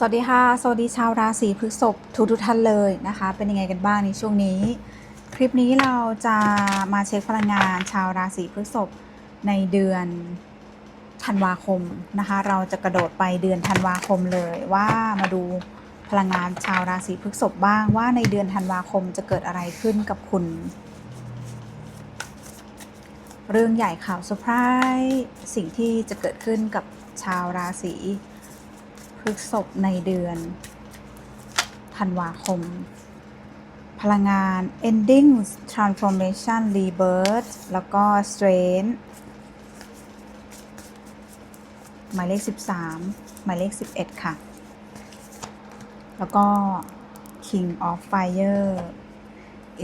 สวัสดีค่ะ สวัสดีชาวราศีพฤษภทุกทุกท่านเลยนะคะ เป็นยังไงกันบ้างในช่วงนี้ คลิปนี้เราจะมาเช็คพลังงานชาวราศีพฤษภในเดือนธันวาคมนะคะ เราจะกระโดดไปเดือนธันวาคมเลยว่ามาดูพลังงานชาวราศีพฤษภบ้างว่าในเดือนธันวาคมจะเกิดอะไรขึ้นกับคุณ เรื่องใหญ่ข่าวเซอร์ไพรส์สิ่งที่จะเกิดขึ้นกับชาวราศีพ พฤษภในเดือน ธันวาคม พลังงาน ending transformation rebirth แล้วก็ strength หมายเลข 13 หมายเลข 11 ค่ะ แล้วก็ king of fire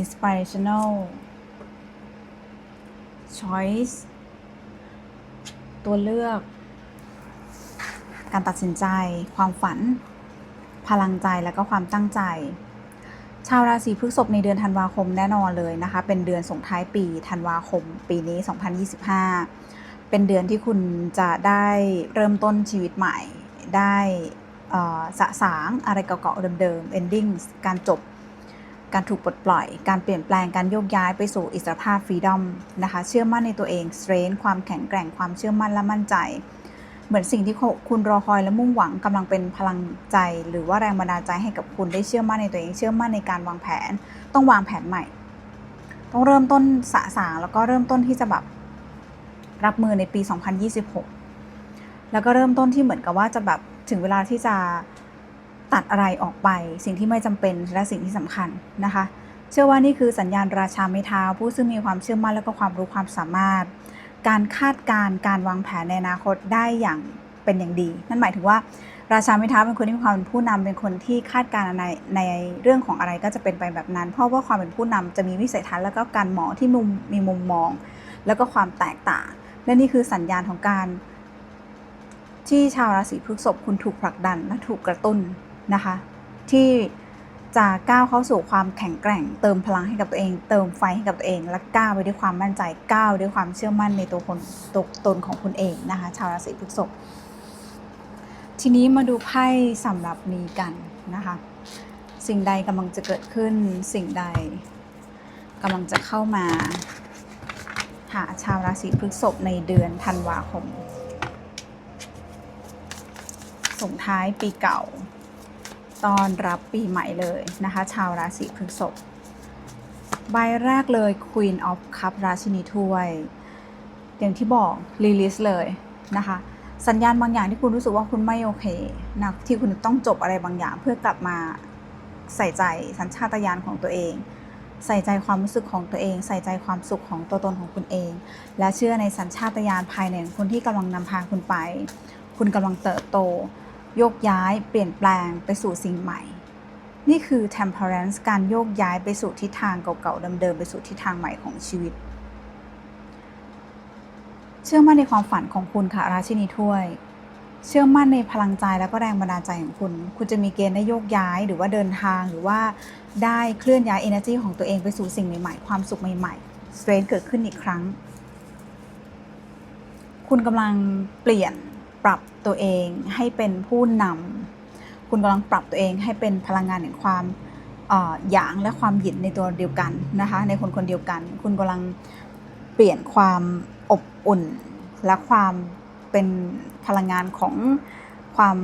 inspirational choice ตัวเลือก การตัดสินใจ ความฝัน พลังใจแล้วก็ความตั้งใจ ชาวราศีพฤษภในเดือนธันวาคมแน่นอนเลยนะคะ เป็นเดือนส่งท้ายปีธันวาคม ปีนี้ 2025 เป็นเดือนที่คุณจะได้เริ่มต้นชีวิตใหม่ ได้สะสางอะไรเก่าๆเดิมๆ ending การจบ การถูกปลดปล่อย การเปลี่ยนแปลง การโยกย้ายไปสู่อิสรภาพ freedom นะคะ เชื่อมั่นในตัวเอง strength ความแข็งแกร่ง ความเชื่อมั่นและมั่นใจ เหมือนสิ่งที่คุณรอคอยและมุ่งหวังกำลังเป็นพลังใจ หรือว่าแรงบันดาลใจให้กับคุณได้เชื่อมั่นในตัวเองเชื่อมั่นในการวางแผน ต้องวางแผนใหม่ ต้องเริ่มต้นสะสางแล้วก็เริ่มต้นที่จะแบบรับมือในปี 2026 แล้วก็เริ่มต้นที่เหมือนกับว่าจะแบบถึงเวลาที่จะตัดอะไรออกไป สิ่งที่ไม่จำเป็นและสิ่งที่สำคัญนะคะ เชื่อว่านี่คือสัญญาณราชาไม้เท้าผู้ซึ่งมีความเชื่อมั่นและก็ความรู้ความสามารถ การคาดการณ์การวางแผนในอนาคตได้อย่างเป็นอย่างดี นั่นหมายถึงว่าราชาไม้เท้าเป็นคนที่มีความเป็นผู้นำเป็นคนที่คาดการณ์ในในเรื่องของอะไรก็จะเป็นไปแบบนั้น เพราะว่าความเป็นผู้นำจะมีวิสัยทัศน์แล้วก็การมองที่มุมมีมุมมอง แล้วก็ความแตกต่าง และนี่คือสัญญาณของการ ที่ชาวราศีพฤษภคุณถูกผลักดันและถูกกระตุ้นนะคะ ที่ จะก้าวเข้าสู่ความแข็งแกร่ง เติมพลังให้กับตัวเอง เติมไฟให้กับตัวเอง และก้าวไปด้วยความมั่นใจก้าวด้วยความเชื่อมั่นในตัวคนตัวตนของคุณเองนะคะ ชาวราศีพฤษภทีนี้มาดูไพ่สำหรับนี้กันนะคะ สิ่งใดกำลังจะเกิดขึ้น สิ่งใดกำลังจะเข้ามา หาชาวราศีพฤษภในเดือนธันวาคมส่งท้ายปีเก่า ตอนรับปีใหม่เลยนะคะ ชาวราศีพฤษภใบแรกเลย Queen of Cup ราชินีถ้วย อย่างที่บอก release เลยนะคะ สัญญาณบางอย่างที่คุณรู้สึกว่าคุณไม่โอเคนะที่คุณต้องจบอะไรบางอย่าง เพื่อกลับมาใส่ใจสัญชาตญาณของตัวเอง ใส่ใจความรู้สึกของตัวเอง ใส่ใจความสุขของตัวตนของคุณเอง และเชื่อในสัญชาตญาณภายในของคุณที่กำลังนำพาคุณไป คุณกำลังเติบโต โยกย้ายเปลี่ยนแปลงไปสู่สิ่งใหม่ นี่คือ temperance การโยกย้ายไปสู่ทิศทางเก่าๆเดิมๆไปสู่ทิศทางใหม่ของชีวิต เชื่อมั่นในความฝันของคุณค่ะราชินีถ้วย เชื่อมั่นในพลังใจแล้วก็แรงบันดาลใจของคุณ คุณจะมีเกณฑ์ได้โยกย้ายหรือว่าเดินทางหรือว่าได้เคลื่อนย้าย energy ของตัวเองไปสู่สิ่งใหม่ๆ ความสุขใหม่ๆ strength เกิดขึ้นอีกครั้ง คุณกำลังเปลี่ยน ปรับตัวเองให้เป็นผู้นำคุณกำลังปรับตัวเองให้เป็นพลังงานแห่งความหยางและความหยินในตัวเดียวกันนะคะในคนคนเดียวกัน คุณกำลังเปลี่ยนความอบอุ่น และความเป็นพลังงานของความ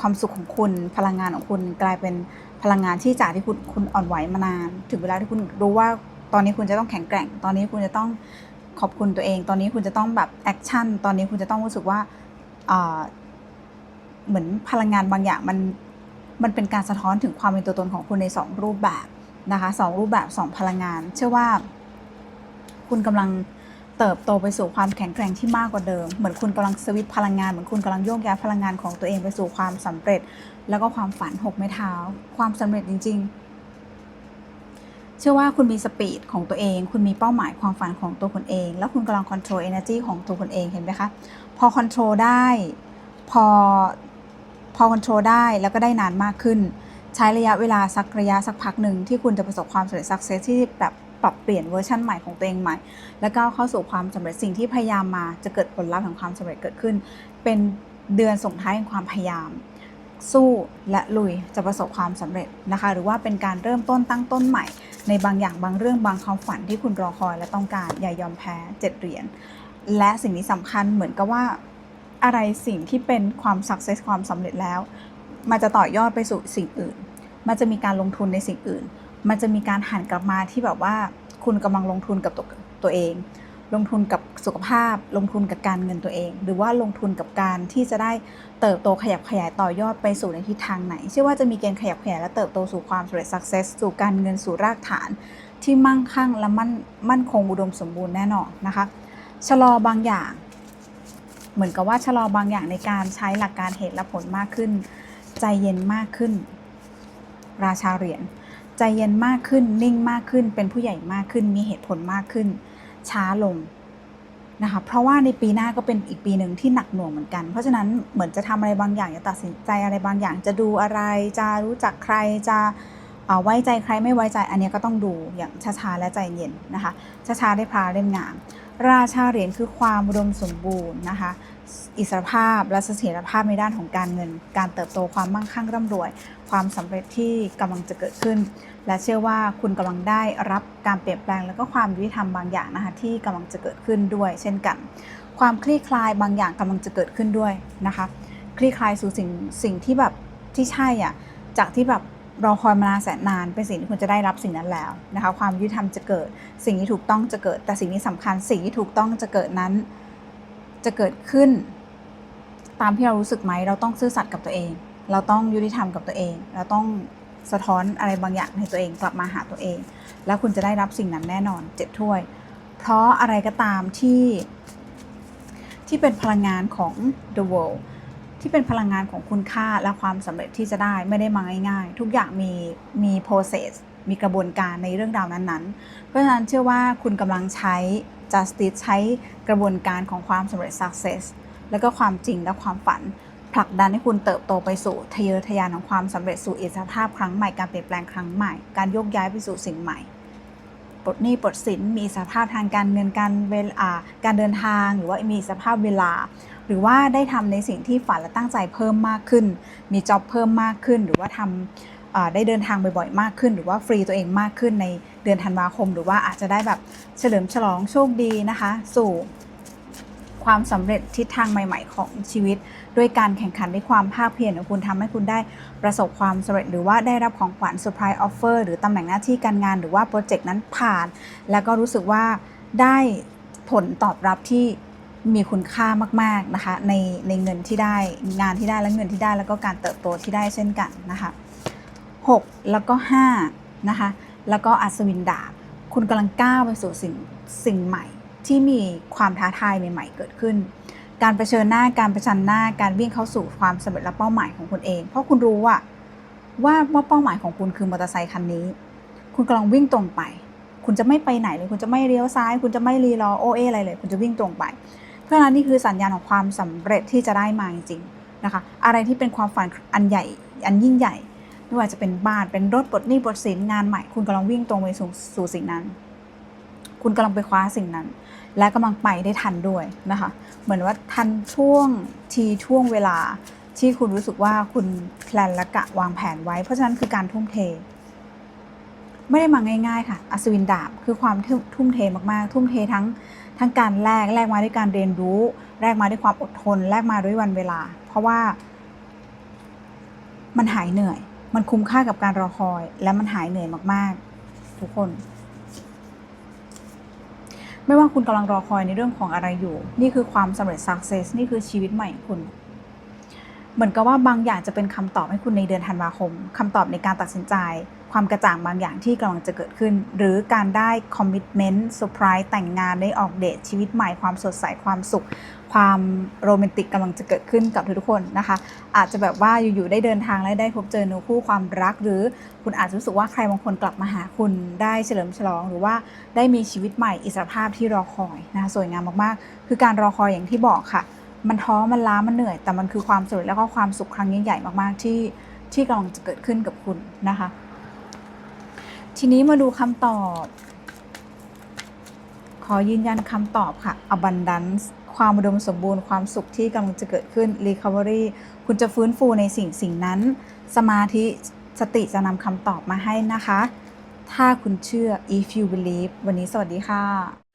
ความสุขของคุณพลังงานของคุณกลายเป็นพลังงานที่จากที่คุณคุณอ่อนไหวมานาน ถึงเวลาที่คุณรู้ว่าตอนนี้คุณจะต้องแข็งแกร่ง ตอนนี้คุณจะต้องขอบคุณตัวเอง ตอนนี้คุณจะต้องแบบแอคชั่นตอนนี้คุณจะต้องรู้สึกว่า เหมือนพลังงานบางอย่างมันมันเป็นการสะท้อนถึงความเป็นตัวตนของคุณในสองรูปแบบนะคะสองรูปแบบสองพลังงาน เชื่อว่า คุณกำลังเติบโตไปสู่ความแข็งแกร่งที่มากกว่าเดิม เหมือนคุณกำลังสวิตช์พลังงาน เหมือนคุณกำลังโยกย้ายพลังงานของตัวเองไปสู่ความสำเร็จ แล้วก็ความฝันหกไม้เท้า ความสำเร็จจริง ๆ เชื่อว่าคุณมีสปีดของตัวเอง คุณมีเป้าหมายความฝันของตัวคุณเอง แล้วคุณกำลังคอนโทรลเอเนอร์จีของตัวคุณเองเห็นไหมคะพอคอนโทรลได้ พอพอคอนโทรลได้แล้วก็ได้นานมากขึ้น ใช้ระยะเวลาสักระยะสักพักหนึ่งที่คุณจะประสบความสำเร็จสักเซสที่แบบปรับเปลี่ยนเวอร์ชันใหม่ของตัวเองใหม่ แล้วก้าวเข้าสู่ความสำเร็จสิ่งที่พยายามมาจะเกิดผลลัพธ์ของความสำเร็จเกิดขึ้น เป็นเดือนส่งท้ายแห่งความพยายาม สู้และลุยจะประสบความสำเร็จนะคะ หรือว่าเป็นการเริ่มต้นตั้งต้นใหม่ ในบางอย่างบางเรื่องบางความฝันที่คุณรอคอยและต้องการอย่ายอมแพ้เจ็ดเหรียญและสิ่งนี้สำคัญเหมือนกับว่าอะไรสิ่งที่เป็นความสักเซสความสำเร็จแล้ว มันจะต่อยอดไปสู่สิ่งอื่น มันจะมีการลงทุนในสิ่งอื่น มันจะมีการหันกลับมาที่แบบว่าคุณกำลังลงทุนกับตัวตัวเอง ลงทุนกับสุขภาพ ลงทุนกับการเงินตัวเอง หรือว่าลงทุนกับการที่จะได้เติบโตขยับขยายต่อยอดไปสู่ในทิศทางไหน เชื่อว่าจะมีเกณฑ์ขยับขยายและเติบโตสู่ความสำเร็จ success สู่การเงินสู่รากฐาน ที่มั่งคั่งและมั่นมั่นคงอุดมสมบูรณ์แน่นอนนะคะ ชะลอบางอย่าง เหมือนกับว่าชะลอบางอย่างในการใช้หลักการเหตุและผลมากขึ้น ใจเย็นมากขึ้น ราชาเหรียญใจเย็นมากขึ้นนิ่งมากขึ้นเป็นผู้ใหญ่มากขึ้นมีเหตุผลมากขึ้น ช้าลงนะคะเพราะว่าในปีหน้าก็เป็นอีกปีหนึ่งที่หนักหน่วงเหมือนกัน เพราะฉะนั้นเหมือนจะทำอะไรบางอย่างจะตัดสินใจอะไรบางอย่าง จะดูอะไรจะรู้จักใครจะไว้ใจใครไม่ไว้ใจอันนี้ก็ต้องดูอย่างช้าๆและใจเย็นนะคะช้าๆได้พาเล่มงามราชาเหรียญคือความอุดมสมบูรณ์นะคะ อิสรภาพและเสถียรภาพในด้านของการเงิน การเติบโตความมั่งคั่งร่ำรวย ความสำเร็จที่กำลังจะเกิดขึ้น และเชื่อว่าคุณกำลังได้รับการเปลี่ยนแปลงแล้วก็ความยุติธรรมบางอย่างนะคะที่กำลังจะเกิดขึ้นด้วย เช่นกัน ความคลี่คลายบางอย่างกำลังจะเกิดขึ้นด้วยนะคะ คลี่คลายสู่สิ่งสิ่งที่แบบที่ใช่อะจากที่แบบรอคอยมานานแสนนานเป็นสิ่งที่คุณจะได้รับสิ่งนั้นแล้วนะคะ ความยุติธรรมจะเกิด สิ่งที่ถูกต้องจะเกิด แต่สิ่งที่สำคัญสิ่งที่ถูกต้องจะเกิดนั้น จะเกิดขึ้น ตามที่เรารู้สึกไหม เราต้องซื่อสัตย์กับตัวเอง เราต้องยุติธรรมกับตัวเอง เราต้องสะท้อนอะไรบางอย่างในตัวเองกลับมาหาตัวเอง แล้วคุณจะได้รับสิ่งนั้นแน่นอนเจ็ดถ้วย เพราะอะไรก็ตามที่ ที่เป็นพลังงานของ the world ที่เป็นพลังงานของคุณค่าและความสำเร็จที่จะได้ไม่ได้มาง่ายๆ ทุกอย่างมีมี process มีกระบวนการในเรื่องราวนั้นๆ เพราะฉะนั้นเชื่อว่าคุณกำลังใช้ justice ใช้กระบวนการของความสำเร็จ success แล้วก็ความจริงและความฝัน ผลักดันให้คุณเติบโตไปสู่ทะเยอทะยานของความสำเร็จสู่อิสรภาพครั้งใหม่การเปลี่ยนแปลงครั้งใหม่การโยกย้ายไปสู่สิ่งใหม่ปลดหนี้ปลดสินมีสภาพทางการเงินการเวลาการเดินทางหรือว่ามีสภาพเวลา หรือว่าได้ทำในสิ่งที่ฝันและตั้งใจเพิ่มมากขึ้น มีจ็อบเพิ่มมากขึ้น หรือว่าทำอ่า ได้เดินทางบ่อยๆมากขึ้น หรือว่าฟรีตัวเองมากขึ้นในเดือนธันวาคม หรือว่าอาจจะได้แบบเฉลิมฉลองโชคดีนะคะ สู่ความสำเร็จทิศทางใหม่ ๆ ของชีวิต ด้วยการแข่งขันด้วยความภาคเพียรของคุณทำให้คุณได้ประสบความสำเร็จ หรือว่าได้รับของขวัญเซอร์ไพรส์ออฟเฟอร์หรือตำแหน่งหน้าที่การงาน หรือว่าโปรเจกต์นั้นผ่าน แล้วก็รู้สึกว่าได้ผลตอบรับที่มีคุณค่ามาก ๆ นะคะ ในในเงินที่ได้งานที่ได้และเงินที่ได้แล้วก็การเติบโตที่ได้เช่นกันนะคะ 6 แล้วก็5นะคะแล้วก็อัศวินดาบ คุณกำลังก้าวไปสู่สิ่งสิ่งใหม่ที่มีความท้าทายใหม่ ๆ เกิดขึ้น การเผชิญหน้าการประชันหน้าการวิ่งเข้าสู่ความสำเร็จและเป้าหมายของคุณเอง เพราะคุณรู้ว่าว่าว่าเป้าหมายของคุณคือมอเตอร์ไซคันนี้ คุณกำลังวิ่งตรงไป คุณจะไม่ไปไหนเลย คุณจะไม่เลี้ยวซ้าย คุณจะไม่รีรอโอเออะไรเลย คุณจะวิ่งตรงไป เพราะฉะนั้นนี่คือสัญญาณของความสำเร็จที่จะได้มาจริงๆนะคะ อะไรที่เป็นความฝันอันใหญ่ อันยิ่งใหญ่ ไม่ว่าจะเป็นบ้านเป็นรถปลดหนี้ปลดสินงานใหม่ คุณกำลังวิ่งตรงไปสู่สู่สิ่งนั้น คุณกำลังไปคว้าสิ่งนั้น และกำลังไปได้ทันด้วยนะคะ เหมือนว่าทันช่วงทีช่วงเวลาที่คุณรู้สึกว่าคุณแพลนและกะวางแผนไว้ เพราะฉะนั้นคือการทุ่มเท ไม่ได้มาง่าย ๆ ค่ะ อัศวินดาบคือความทุ่มเทมากๆ ทุ่มเททั้งทั้งการแลกแลกมาด้วยการเรียนรู้แลกมาด้วยความอดทนแลกมาด้วยวันเวลา เพราะว่ามันหายเหนื่อย มันคุ้มค่ากับการรอคอย และมันหายเหนื่อยมากๆ ทุกคน ไม่ว่าคุณกำลังรอคอยในเรื่องของอะไรอยู่ นี่คือความสำเร็จ success นี่คือชีวิตใหม่คุณ เหมือนกับว่าบางอย่างจะเป็นคำตอบให้คุณในเดือนธันวาคมคำตอบในการตัดสินใจ ความกระจ่างบางอย่างที่กำลังจะเกิดขึ้น หรือการได้คอมมิชเมนต์เซอร์ไพรส์แต่งงานได้ออกเดทชีวิตใหม่ความสดใสความสุข ความโรแมนติกกำลังจะเกิดขึ้นกับทุกคนนะคะ อาจจะแบบว่าอยู่ๆได้เดินทางและได้พบเจอเนื้อคู่ความรัก หรือคุณอาจจะรู้สึกว่าใครบางคนกลับมาหาคุณได้เฉลิมฉลอง หรือว่าได้มีชีวิตใหม่อิสรภาพที่รอคอยนะคะสวยงามมากๆ คือการรอคอยอย่างที่บอกค่ะ มันท้อมันล้ามันเหนื่อย แต่มันคือความสำเร็จแล้วก็ความสุขครั้งยิ่งใหญ่มากๆที่ที่กำลังจะเกิดขึ้นกับคุณนะคะ ทีนี้มาดูคำตอบ ขอยืนยันคำตอบค่ะ abundance คความอุดมสมบูรณ์ความสุขที่กำลังจะเกิดขึ้น recovery คุณจะฟื้นฟูในสิ่งสิ่งนั้น สมาธิสติจะนำคำตอบมาให้นะคะ ถ้าคุณเชื่อ if you believe วันนี้สวัสดีค่ะ